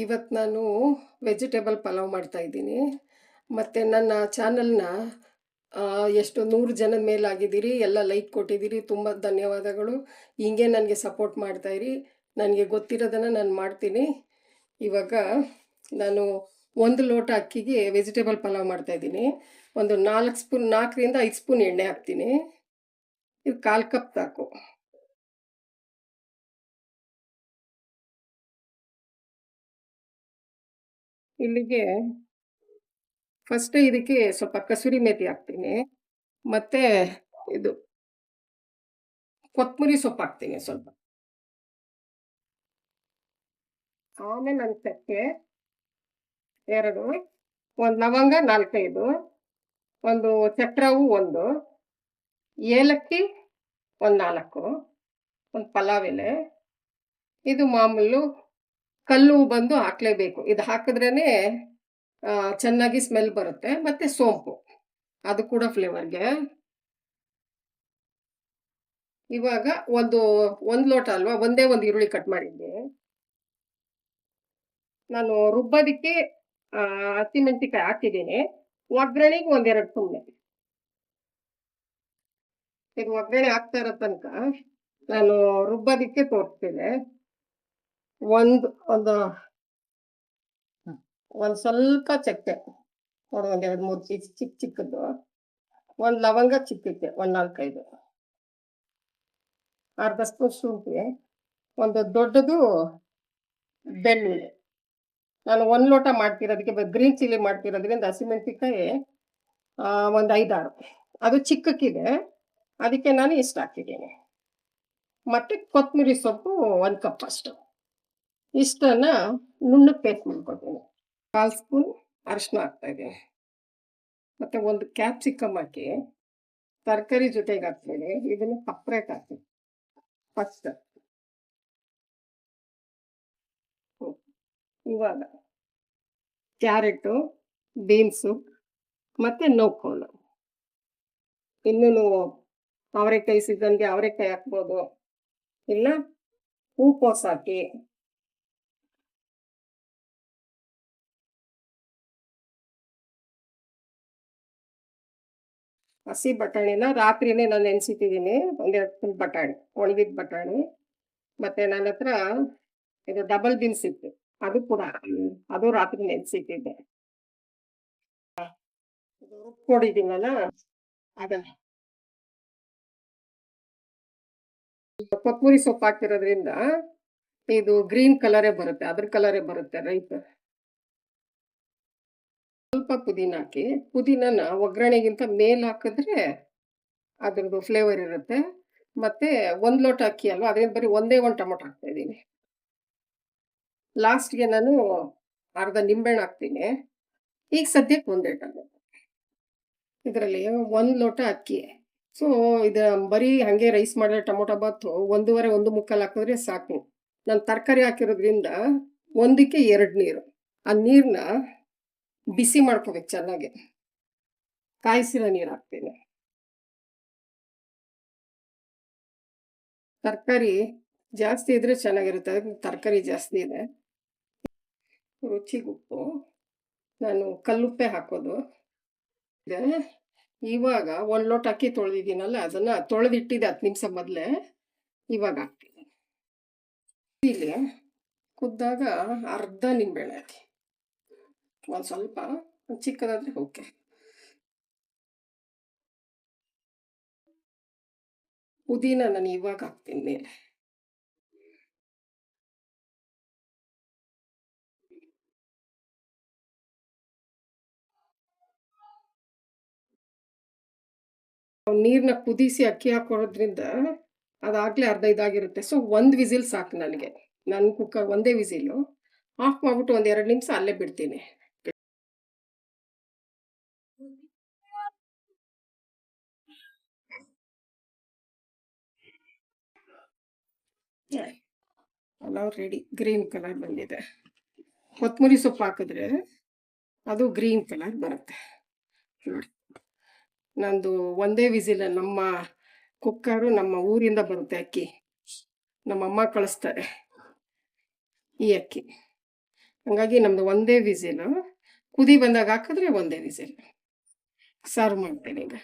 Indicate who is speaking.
Speaker 1: ಇವತ್ತು ನಾನು ವೆಜಿಟೇಬಲ್ ಪಲಾವ್ ಮಾಡ್ತಾಯಿದ್ದೀನಿ ಮತ್ತು ನನ್ನ ಚಾನಲ್ನ ಎಷ್ಟು ನೂರು ಜನದ ಮೇಲಾಗಿದ್ದೀರಿ ಎಲ್ಲ ಲೈಕ್ ಕೊಟ್ಟಿದ್ದೀರಿ, ತುಂಬ ಧನ್ಯವಾದಗಳು. ಹಿಂಗೆ ನನಗೆ ಸಪೋರ್ಟ್ ಮಾಡ್ತಾಯಿರಿ ನನಗೆ ಗೊತ್ತಿರೋದನ್ನು ನಾನು ಮಾಡ್ತೀನಿ. ಇವಾಗ ನಾನು ಒಂದು ಲೋಟ ಅಕ್ಕಿಗೆ ವೆಜಿಟೇಬಲ್ ಪಲಾವ್ ಮಾಡ್ತಾಯಿದ್ದೀನಿ ಒಂದು ನಾಲ್ಕು ಸ್ಪೂನ್ ನಾಲ್ಕರಿಂದ ಐದು ಸ್ಪೂನ್ ಎಣ್ಣೆ ಹಾಕ್ತೀನಿ. ಇದು ಕಾಲು ಕಪ್ ಸಾಕು. ಇಲ್ಲಿಗೆ ಫಸ್ಟ್ ಇದಕ್ಕೆ ಸ್ವಲ್ಪ ಕಸೂರಿ ಮೇಥಿ ಹಾಕ್ತೀನಿ. ಮತ್ತೆ ಇದು ಕೊತ್ತಂಬರಿ ಸೊಪ್ಪು ಹಾಕ್ತೀನಿ ಸ್ವಲ್ಪ. ಆಮೇಲೆ ನನ್ನ ಚಕ್ಕೆ ಎರಡು, ಒಂದು ಲವಂಗ ನಾಲ್ಕೈದು, ಒಂದು ಚಕ್ರವು ಒಂದು, ಏಲಕ್ಕಿ ಒಂದು ನಾಲ್ಕು, ಒಂದು ಪಲಾವ್ ಎಲೆ. ಇದು ಮಾಮೂಲು ಕಲ್ಲು ಬಂದು ಹಾಕ್ಲೇಬೇಕು. ಇದು ಹಾಕಿದ್ರೇ ಚೆನ್ನಾಗಿ ಸ್ಮೆಲ್ ಬರುತ್ತೆ. ಮತ್ತು ಸೋಂಪು. ಅದು ಕೂಡ ಫ್ಲೇವರ್ಗೆ ಇವಾಗ ಒಂದು ಒಂದು ಲೋಟ ಅಲ್ವಾ, ಒಂದೇ ಒಂದು ಈರುಳ್ಳಿ ಕಟ್ ಮಾಡಿದ್ದೆ. ನಾನು ರುಬ್ಬೋದಕ್ಕೆ ಹಸಿಮೆಣಸಿಕಾಯಿ ಹಾಕಿದ್ದೀನಿ. ಒಗ್ಗರಣೆಗೆ ಒಂದೆರಡು ಸುಮ್ಮನೆ ಇದು ಒಗ್ಗರಣೆ ಹಾಕ್ತಾ ಇರೋ ತನಕ ನಾನು ರುಬ್ಬೋದಕ್ಕೆ ತೋರಿಸ್ತೀನಿ. ಒಂದು ಒಂದು ಒಂದು ಸ್ವಲ್ಪ ಚಕ್ಕೆ ನೋಡು ಒಂದು ಎರಡು ಮೂರು ಚೀಸ್ ಚಿಕ್ಕ ಚಿಕ್ಕದ್ದು. ಒಂದು ಲವಂಗ ಚಿಕ್ಕಕ್ಕೆ ಒಂದು ನಾಲ್ಕೈದು. ಅರ್ಧ ಸ್ಪೂನ್ ಶುಂಠಿ, ಒಂದು ದೊಡ್ಡದು ಬೆಳ್ಳುಳ್ಳಿ. ನಾನು ಒಂದು ಲೋಟ ಮಾಡ್ತಿರೋದಕ್ಕೆ ಗ್ರೀನ್ ಚಿಲ್ಲಿ ಮಾಡ್ತಿರೋದ್ರಿಂದ ಹಸಿಮೆಣಸಿಕಾಯಿ ಒಂದು ಐದಾರು. ಅದು ಚಿಕ್ಕಕ್ಕಿದೆ, ಅದಕ್ಕೆ ನಾನು ಇಷ್ಟ ಹಾಕಿದ್ದೀನಿ. ಮತ್ತು ಕೊತ್ತಂಬರಿ ಸೊಪ್ಪು ಒಂದು ಕಪ್ ಅಷ್ಟು. ಇಷ್ಟನ್ನ ನುಣ್ಣಗೆ ಪೇಸ್ಟ್ ಮಾಡ್ಕೊತೀನಿ. ಕಾಲು ಸ್ಪೂನ್ ಅರಿಶಿನ ಹಾಕ್ತಾ ಇದ್ದೀನಿ. ಮತ್ತು ಒಂದು ಕ್ಯಾಪ್ಸಿಕಮ್ ಹಾಕಿ ತರಕಾರಿ ಜೊತೆಗೆ ಹಾಕ್ತೀನಿ ಇದನ್ನು ಸಪ್ರೇಟ್ ಹಾಕ್ತೀನಿ. ಫಸ್ಟ್. ಇವಾಗ ಕ್ಯಾರೆಟು, ಬೀನ್ಸು ಮತ್ತು ನೋಕೋಲು ಇನ್ನೂ ಅವರೆಕಾಯಿ ಸಿದ್ದಂಗೆ ಅವರೆಕಾಯಿ ಹಾಕ್ಬೋದು. ಇಲ್ಲ ಹೂಕೋಸು ಹಾಕಿ ಹಸಿ ಬಟಾಣಿನ ರಾತ್ರಿನೇ ನಾನು ನೆನೆಸಿಟ್ಟಿದ್ದೀನಿ ಒಂದೆರಡು ಬಟಾಣಿ, ಒಣಗಿದ ಬಟಾಣಿ. ಮತ್ತು ನನ್ನ ಹತ್ರ ಇದು ಡಬಲ್ ಬೀನ್ಸ್ ಇತ್ತು. ಅದು ಕೂಡ ಅದು ರಾತ್ರಿ ನೆನೆಸಿಟ್ಟಿದ್ದೆ. ಇದು ರುಬ್ಕೊಂಡಿದ್ದೀನಲ್ಲ ಅದನ್ನ ಕೊತ್ತಂಬರಿ ಸೊಪ್ಪು ಹಾಕ್ತಿರೋದ್ರಿಂದ ಇದು ಗ್ರೀನ್ ಕಲರೇ ಬರುತ್ತೆ, ಅದ್ರ ಕಲರೇ ಬರುತ್ತೆ ರೈಟ್ ಸ್ವಲ್ಪ ಪುದೀನ ಹಾಕಿ, ಪುದೀನನ ಒಗ್ಗರಣೆಗಿಂತ ಮೇಲೆ ಹಾಕಿದ್ರೆ ಅದ್ರದ್ದು ಫ್ಲೇವರ್ ಇರುತ್ತೆ. ಮತ್ತೆ ಒಂದು ಲೋಟ ಅಕ್ಕಿ ಅಲ್ವಾ, ಅದರಿಂದ ಬರೀ ಒಂದೇ ಒಂದು ಟೊಮೊಟೊ ಹಾಕ್ತಾ ಇದ್ದೀನಿ. ಲಾಸ್ಟ್ಗೆ ನಾನು ಅರ್ಧ ನಿಂಬೆಹಣ್ಣು ಹಾಕ್ತೀನಿ. ಈಗ ಸದ್ಯಕ್ಕೆ ಒಂದೇ ಟೊಮೊಟೊ. ಇದರಲ್ಲಿ ಒಂದು ಲೋಟ ಅಕ್ಕಿ. ಸೊ ಇದು ಬರೀ ಹಾಗೆ ರೈಸ್ ಮಾಡಿದ್ರೆ ಟೊಮೊಟೊ ಬಾತು ಒಂದೂವರೆ, ಒಂದು ಮುಕ್ಕಾಲು ಹಾಕಿದ್ರೆ ಸಾಕು. ನಾನು ತರಕಾರಿ ಹಾಕಿರೋದ್ರಿಂದ ಒಂದಕ್ಕೆ ಎರಡು ನೀರು. ಆ ನೀರನ್ನ ಬಿಸಿ ಮಾಡ್ಕೋಬೇಕು ಚೆನ್ನಾಗಿ. ಕಾಯಿಸಿರೋ ನೀರು ಹಾಕ್ತೀನಿ. ತರಕಾರಿ ಜಾಸ್ತಿ ಇದ್ರೆ ಚೆನ್ನಾಗಿರುತ್ತೆ ತರಕಾರಿ ಜಾಸ್ತಿ ಇದೆ. ರುಚಿಗುಪ್ಪು ನಾನು ಕಲ್ಲುಪ್ಪೆ ಹಾಕೋದು. ಇದೆ. ಇವಾಗ ಒಂದು ಲೋಟ ಅಕ್ಕಿ ತೊಳೆದಿದ್ದೀನಲ್ಲ, ಅದನ್ನ ತೊಳೆದಿಟ್ಟಿದ್ದೆ ಹತ್ತು ನಿಮಿಷ ಮೊದಲೇ. ಇವಾಗ ಹಾಕ್ತೀನಿ. ಇಲ್ಲಿ ಕುದ್ದಾಗ ಅರ್ಧ ನಿಂಬೆಳೆ ಹಾಕಿ. ಒಂದು ಸ್ವಲ್ಪ ಚಿಕ್ಕದಾದರೆ ಓಕೆ ಪುದೀನ ನಾನು ಇವಾಗ ಹಾಕ್ತೀನಿ ಮೇಲೆ ನೀರನ್ನ ಕುದಿಸಿ ಅಕ್ಕಿ ಹಾಕೊಡೋದ್ರಿಂದ ಅದಾಗ್ಲೇ ಅರ್ಧ ಇದಾಗಿರುತ್ತೆ. ಸೊ ಒಂದು ವಿಸಿಲ್ ಸಾಕು ನನಗೆ. ನನ್ನ ಕುಕ್ಕರ್ ಒಂದೇ ವಿಸಿಲು. ಆಫ್ ಮಾಡ್ಬಿಟ್ಟು ಒಂದು ಎರಡು ನಿಮಿಷ ಅಲ್ಲೇ ಬಿಡ್ತೀನಿ. ಪಲಾವ್ ರೆಡಿ ಗ್ರೀನ್ ಕಲರ್ ಬಂದಿದೆ. ಕೊತ್ತಂಬರಿ ಸೊಪ್ಪು ಹಾಕಿದ್ರೆ ಅದು ಗ್ರೀನ್ ಕಲರ್ ಬರುತ್ತೆ. ನೋಡಿ. ನಂದು ಒಂದೇ ವಿಸಿಲ್ ನಮ್ಮ ಕುಕ್ಕರು ನಮ್ಮ ಊರಿಂದ ಬರುತ್ತೆ ಅಕ್ಕಿ. ನಮ್ಮಮ್ಮ ಕಳಿಸ್ತಾರೆ ಈ ಅಕ್ಕಿ. ಹಂಗಾಗಿ ನಮ್ಮದು ಒಂದೇ ವಿಸಿಲು ಕುದಿ ಬಂದಾಗ ಹಾಕಿದ್ರೆ ಒಂದೇ ವಿಸಿಲ್ ಸರ್ವ್ ಮಾಡ್ತೇನೆ ಈಗ.